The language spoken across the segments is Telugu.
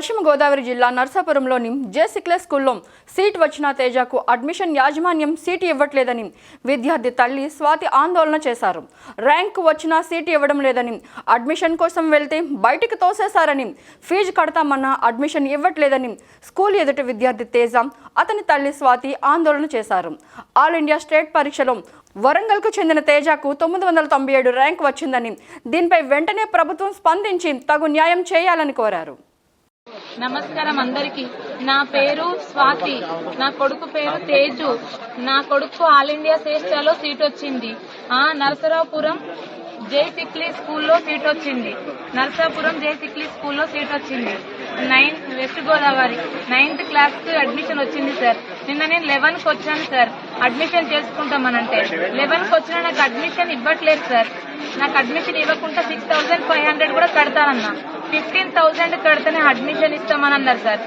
పశ్చిమ గోదావరి జిల్లా నర్సాపురంలోని జె సిక్లే స్కూల్లో సీట్ వచ్చిన తేజకు అడ్మిషన్ యాజమాన్యం సీటు ఇవ్వట్లేదని విద్యార్థి తల్లి స్వాతి ఆందోళన చేశారు. ర్యాంక్ వచ్చినా సీటు ఇవ్వడం లేదని అడ్మిషన్ కోసం వెళ్తే బయటికి తోసేశారని ఫీజు కడతామన్నా అడ్మిషన్ ఇవ్వట్లేదని స్కూల్ ఎదుటి విద్యార్థి తేజ అతని తల్లి స్వాతి ఆందోళన చేశారు. ఆల్ ఇండియా స్టేట్ పరీక్షలో వరంగల్కు చెందిన తేజకు తొమ్మిది వందల తొంభై ఏడు ర్యాంక్ వచ్చిందని దీనిపై వెంటనే ప్రభుత్వం స్పందించి తగు న్యాయం చేయాలని కోరారు. నమస్కారం అందరికి. నా పేరు స్వాతి. నా కొడుకు పేరు తేజు. నా కొడుకు ఆల్ ఇండియా శ్రేష్టలో సీట్ వచ్చింది. ఆ నరసరావుపురం జై సిక్లీ స్కూల్లో సీట్ వచ్చింది. నరసాపురం జై సిక్లీ స్కూల్లో సీట్ వచ్చింది. Ninth west Godavari. నైన్త్ క్లాస్కి అడ్మిషన్ వచ్చింది సార్. నిన్న నేను లెవెన్కి వచ్చాను సార్. అడ్మిషన్ చేసుకుంటామనంటే. లెవెన్కి వచ్చినా నాకు అడ్మిషన్ ఇవ్వట్లేదు సార్. నాకు అడ్మిషన్ ఇవ్వకుండా సిక్స్ థౌసండ్ ఫైవ్ హండ్రెడ్ కూడా కడతానన్నా. ఫిఫ్టీన్ థౌసండ్ కడితేనే అడ్మిషన్ ఇస్తామని అన్నారు సార్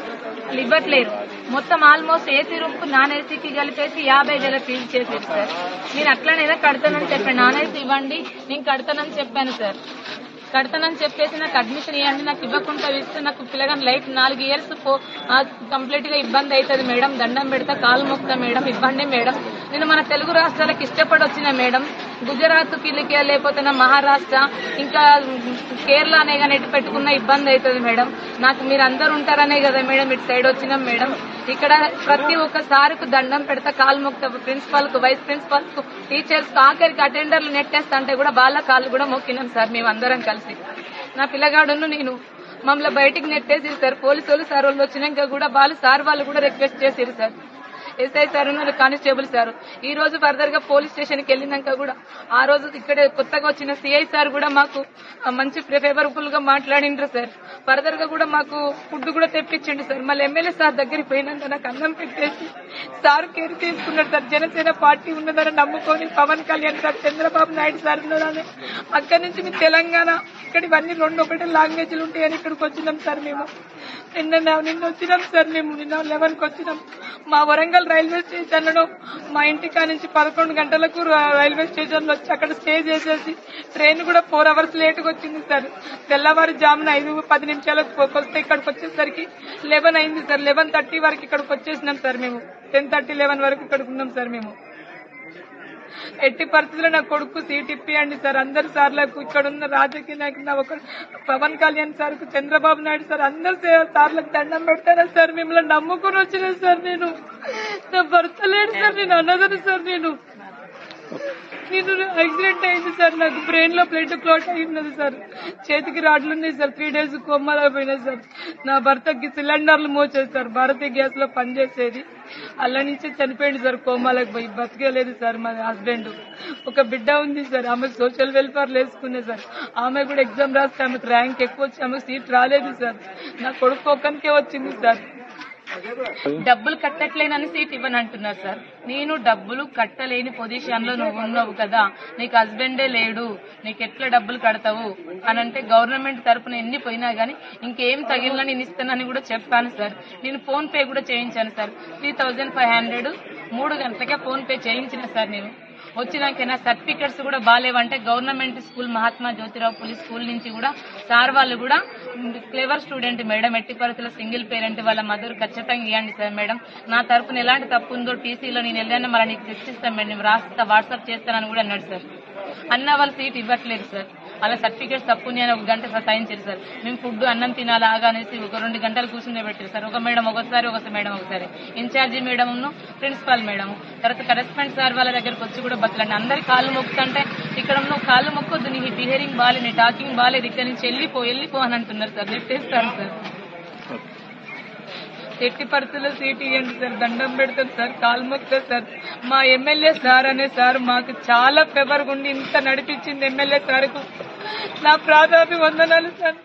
ఇవ్వట్లేరు మొత్తం ఆల్మోస్ట్ ఏసీ రూమ్కు నాన్ ఏసీకి కలిపేసి యాభై వేల ఫీజు చేసేది సార్. నేను అట్లనేదో కడతానని చెప్పాను. నాన్ ఏసీ ఇవ్వండి నేను కడతానని చెప్పాను సార్. కడతానని చెప్పేసి నాకు అడ్మిషన్ ఇవ్వండి నాకు ఇవ్వకుండా ఇస్తే నాకు పిల్లగాని లైఫ్ నాలుగు ఇయర్స్ కంప్లీట్గా ఇబ్బంది అవుతుంది మేడం. దండం పెడతా కాలు మొక్తా మేడం. ఇవ్వండి మేడం. నేను మన తెలుగు రాష్ట్రాలకు ఇష్టపడి వచ్చిన మేడం. గుజరాత్ కిలికి లేకపోతే నా మహారాష్ట్ర ఇంకా కేరళ అనే కానీ ఎటు పెట్టుకున్న ఇబ్బంది అవుతుంది మేడం. నాకు మీరు అందరు ఉంటారనే కదా మేడం ఇటు సైడ్ వచ్చినాం మేడం. ఇక్కడ ప్రతి ఒక్క సార్కు దండం పెడతా కాలు మొక్తా ప్రిన్సిపాల్కు వైస్ ప్రిన్సిపాల్కు టీచర్స్కు ఆఖరికి అటెండర్లు నెట్టేస్తా అంటే కూడా వాళ్ళ కాళ్ళు కూడా మొక్కినాం సార్ మేము అందరం కలిసి. నా పిల్లగాడును నేను మమ్మల్ని బయటికి నెట్టేసిరు సార్ పోలీసు వాళ్ళు సార్ వాళ్ళు వచ్చినాక కూడా వాళ్ళు సార్ వాళ్ళు కూడా రిక్వెస్ట్ చేసిరు సార్. ఎస్ఐ సార్ ఉన్నారు కానిస్టేబుల్ సార్. ఈ రోజు ఫర్దర్గా పోలీస్ స్టేషన్కి వెళ్ళినాక కూడా ఆ రోజు ఇక్కడ కొత్తగా వచ్చిన సిఐ సార్ కూడా మాకు మంచి ఫేవరబుల్గా మాట్లాడిండ్రు సార్. ఫర్దర్గా కూడా మాకు ఫుడ్ కూడా తెప్పించండి సార్. మళ్ళీ ఎమ్మెల్యే సార్ దగ్గరికి పోయినాక నాకు అన్నం పెట్టేసి సార్ కేర్ తీసుకున్నారు సార్. జనసేన పార్టీ ఉన్నదని నమ్ముకొని పవన్ కళ్యాణ్ సార్ చంద్రబాబు నాయుడు సార్ ఉన్నారని. అక్కడి నుంచి మీ తెలంగాణ ఇక్కడ ఇవన్నీ రెండు ఒకటే లాంగ్వేజ్లు ఉంటాయని ఇక్కడికి వచ్చినాం సార్ మేము. నిన్న నిన్న వచ్చినాం సార్ మేము నిన్న లెవెన్కి వచ్చినాం. మా వరంగల్ రైల్వే స్టేషన్లో మా ఇంటికా నుంచి పదకొండు గంటలకు రైల్వే స్టేషన్లో వచ్చి అక్కడ స్టే చేసేసి ట్రైన్ కూడా ఫోర్ అవర్స్ లేట్గా వచ్చింది సార్. తెల్లవారు జామున ఐదు పది నిమిషాలకు వస్తే ఇక్కడికి వచ్చేసరికి లెవెన్ అయింది సార్. లెవెన్ థర్టీ వరకు ఇక్కడికి వచ్చేసినాం సార్ మేము. టెన్ థర్టీ లెవెన్ వరకు ఇక్కడికి ఉన్నాం సార్ మేము. ఎట్టి పరిస్థితుల్లో నా కొడుకు సీట్ ఇప్పియండి సార్. అందరు సార్లకు ఇక్కడ ఉన్న రాజకీయ నాయకులు నా ఒక పవన్ కళ్యాణ్ సార్ చంద్రబాబు నాయుడు సార్ అందరు సార్లకు దండం పెడతారా సార్? మిమ్మల్ని నమ్ముకుని వచ్చిన సార్ నేను. నా భర్త లేడు సార్ నేను అన్నదని సార్ నేను. నేను యాక్సిడెంట్ అయింది సార్ నాకు బ్రెయిన్లో బ్లడ్ క్లాట్ అయింది సార్. చేతికి రాడ్లు ఉన్నాయి సార్ త్రీ డేస్ కొమ్మలా పోయినాయి సార్. నా భర్తకి సిలిండర్లు మోచేది సార్ భారతీయ గ్యాస్లో పనిచేసేది. అల్ల నుంచి చనిపోయింది సార్ కోమాలకు పోయి. బతికేలేదు సార్ మా హస్బెండ్ ఒక బిడ్డ ఉంది సార్ ఆమె సోషల్ వెల్ఫేర్ వేసుకునే సార్. ఆమె కూడా ఎగ్జామ్ రాస్తే ఆమెకు ర్యాంక్ ఎక్కువ వచ్చి ఆమెకు సీట్ రాలేదు సార్. నా కొడుకు ఒక్కనికే వచ్చింది సార్. డబ్బులు కట్టట్లేనని సీట్ ఇవ్వని అంటున్నారు సార్. నేను డబ్బులు కట్టలేని పొజిషన్లో నువ్వు ఉన్నావు కదా. నీకు హస్బెండే లేడు. నీకు ఎట్లా డబ్బులు కడతావు? అని అంటే గవర్నమెంట్ తరపున ఎన్ని పోయినా గానీ ఇంకేం తగిలినా నేను ఇస్తానని కూడా చెప్పాను సార్. నేను ఫోన్ పే కూడా చేయించాను sir. Three thousand five hundred మూడు గంటలకే ఫోన్ పే చేయించిన సార్ నేను. వచ్చినాకైనా సర్టిఫికెట్స్ కూడా బాగాలేవంటే government school Mahatma Jyotirao Phule school నుంచి కూడా సార్ వాళ్ళు కూడా క్లెవర్ స్టూడెంట్ మేడం ఎట్టి పరిస్థితుల్లో సింగిల్ పేరెంట్ వాళ్ళ మదర్ ఖచ్చితంగా ఇవ్వండి సార్ మేడం. నా తరఫున ఎలాంటి తప్పు ఉందో టీసీలో నేను వెళ్ళాను మళ్ళీ నీకు తెచ్చిస్తాను మేడం. నేను రాస్తా వాట్సాప్ చేస్తానని కూడా అన్నాడు సార్. అన్న వాళ్ళ సీట్ ఇవ్వట్లేదు సార్. అలా సర్టిఫికేట్స్ తప్పు నేను ఒక గంట సైన్ సార్. మేము ఫుడ్ అన్నం తినాలా అనేసి ఒక రెండు గంటలు కూర్చునే పెట్టారు సార్. ఒక మేడం ఒకసారి ఒక మేడం ఒకసారి. In charge madam principal madam. తర్వాత కరెస్పాండెంట్ సార్ వాళ్ళ దగ్గరకు వచ్చి కూడా బతలండి అందరి కాళ్ళు మొక్కుతుంటే ఇక్కడ ఉన్న కాళ్ళు మొక్కొద్దు నీ బిహేవింగ్ బాగాలేదు నీ టాకింగ్ బాగాలేదు ఇక్కడ నుంచి వెళ్ళిపో వెళ్ళిపో అని అంటున్నారు సార్. నెట్టేస్తారు సార్. ఎట్టి పరిస్థితుల్లో సీట్ ఇవ్వండి సార్. దండం పెడతారు సార్. కాలు మొక్కుతారు సార్. మా ఎమ్మెల్యే సార్ అనే సార్ మాకు చాలా ఫేవర్గా ఉండి ఇంత నడిపించింది ఎమ్మెల్యే సార్కు. నా ప్రాధాన్య వందనాలు సార్.